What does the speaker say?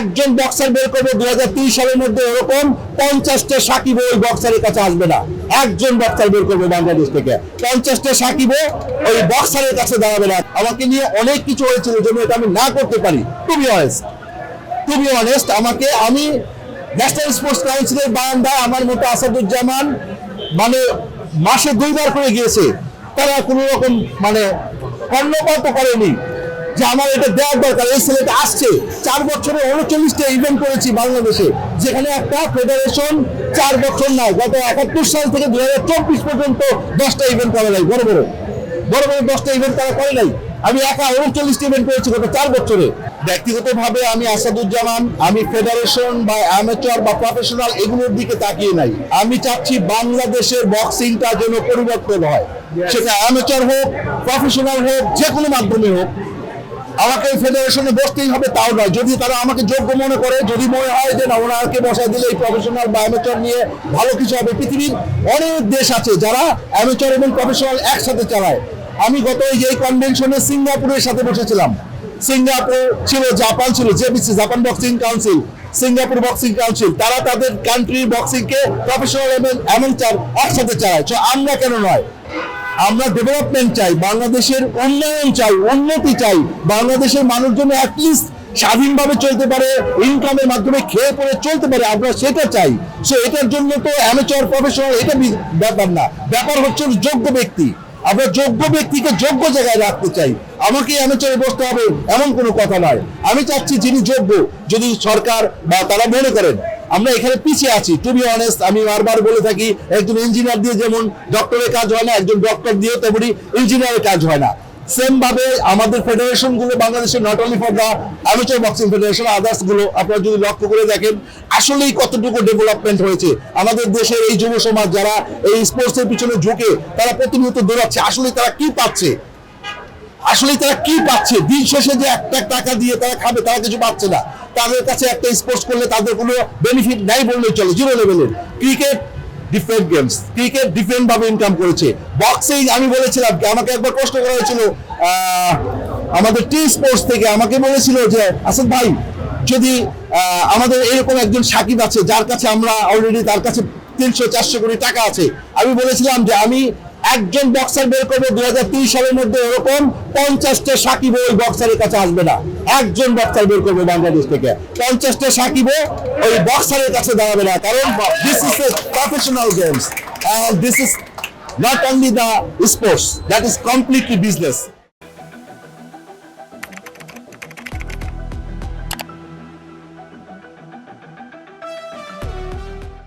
একজন বক্সার বের করব দু হাজার সালের মধ্যে এরকম পঞ্চাশটা সাকিব ওই বক্সারের কাছে আসবে না। একজন বক্সার বের করব বাংলাদেশ থেকে। পঞ্চাশটা সাকিব ওই বক্সারের কাছে দাঁড়াবে না। আমাকে নিয়ে অনেক কিছু হয়েছিল যেন এটা আমি না করতে পারি। টু অনেস্ট টু অনেস্ট আমাকে আমি ন্যাশনাল স্পোর্টস কাউন্সিলের বারান্দায় আমার মতো আসাদুজ্জামান মানে মাসে দুইবার করে গিয়েছে। তারা কোনো রকম মানে কর্ণপাত করেনি। যে আমার এটা দেওয়ার দরকার, এই ছেলেটা আসছে। চার বছরে উনচল্লিশটা ইভেন্ট করেছি বাংলাদেশে, যেখানে একটা ফেডারেশন চার বছর নয়, গত একাত্তর সাল থেকে দু হাজার চব্বিশ পর্যন্ত দশটা ইভেন্ট করে নাই, বড় বড়। বড় বড় দশটা ইভেন্ট তারা করে নাই। আমি একা উনচল্লিশটা ইভেন্ট করেছি গত চার বছরে। ব্যক্তিগতভাবে আমি আসাদুজ্জামান, আমি ফেডারেশন বা অ্যামেচর বা প্রফেশনাল এগুলোর দিকে তাকিয়ে নাই। আমি চাচ্ছি বাংলাদেশের বক্সিংটা যেন পরিবর্তন হয়। সেটা অ্যামেচর হোক প্রফেশনাল হোক, যে কোনো মাধ্যমে হোক। আমাকে ফেডারেশনে বসতেই হবে, তাও নয়। যদি তারা আমাকে যোগ্য মনে করে, যদি মনে হয় যে না, ওনাকে বসায় দিলে এই প্রফেশনাল বা অ্যামেচর নিয়ে ভালো কিছু হবে। পৃথিবীর অনেক দেশ আছে যারা অ্যামেচর এবং প্রফেশনাল একসাথে চালায়। আমি গত এই কনভেনশনে সিঙ্গাপুরের সাথে বসেছিলাম। সিঙ্গাপুর ছিল জাপান ছিল JBC Japan boxing council Singapore boxing council তারা তাদের কান্ট্রি বক্সিংকে প্রফেশনাল এবং অ্যামেচার একসাথে চালায়। আমরা কেন নয়? আমরা ডেভেলপমেন্ট চাই, বাংলাদেশের উন্নয়ন চাই, উন্নতি চাই। বাংলাদেশের মানুষজন অ্যাটলিস্ট স্বাধীনভাবে চলতে পারে ইনকামের মাধ্যমে খেয়ে পড়ে চলতে পারে, আমরা সেটা চাই। সো এটার জন্য তো অ্যামেচর প্রফেশনাল এটা ব্যাপার না। ব্যাপার হচ্ছে যোগ্য ব্যক্তি। আমরা যোগ্য ব্যক্তিকে যোগ্য জায়গায় রাখতে চাই। আমাকে অ্যামেচরে বসতে হবে, এমন কোনো কথা নয়। আমি চাচ্ছি যিনি যোগ্য, যদি সরকার বা তারা মনে করেন। আমরা এখানে পিছিয়ে আছি। টু বি অনেস্ট আমি বারবার বলে থাকি, একজন ইঞ্জিনিয়ার দিয়ে যেমন ডক্টরের কাজ হয় না, একজন ডক্টর দিয়েও তেমনি ইঞ্জিনিয়ারের কাজ হয় না। সেম ভাবে আমাদের ফেডারেশনগুলো, বাংলাদেশের not only for the amateur boxing federation আদার্সগুলো, আপনারা যদি লক্ষ্য করে দেখেন, আসলেই কতটুকু ডেভেলপমেন্ট হয়েছে। আমাদের দেশের এই যুব সমাজ যারা এই স্পোর্টস এর পিছনে ঝুঁকে, তারা প্রতিনিয়ত দৌড়াচ্ছে। আসলে তারা কি পাচ্ছে? আসলে তারা কি পাচ্ছে? দিন শেষে যে একটা টাকা দিয়ে তারা খাবে, তারা কিছু পাচ্ছে না। তাদের কাছে একটা স্পোর্টস করলে তাদের কোনো বেনিফিট নাই বললেই চলে জিরো লেভেলের cricket different games cricket different ভাবে ইনকাম করেছে। বক্সিং আমি বলেছিলাম আমাকে একবার প্রশ্ন করা হয়েছিল আমাদের টি স্পোর্টস থেকে আমাকে বলেছিল যে, আসাদ ভাই, যদি আমাদের এরকম একজন সাকিব আছে, যার কাছে আমরা অলরেডি তার কাছে তিনশো, চারশো কোটি টাকা আছে। আমি বলেছিলাম যে, আমি একজন বক্সার বের করব দু হাজার তেইশ সালের মধ্যে এরকম পঞ্চাশটা সাকিব ওই বক্সারের কাছে আসবে না। একজন বক্সার বের করব বাংলাদেশ থেকে। পঞ্চাশটা সাকিব ওই বক্সারের কাছে দাঁড়াবে না, কারণ this a professional games this is not only the sports that is completely business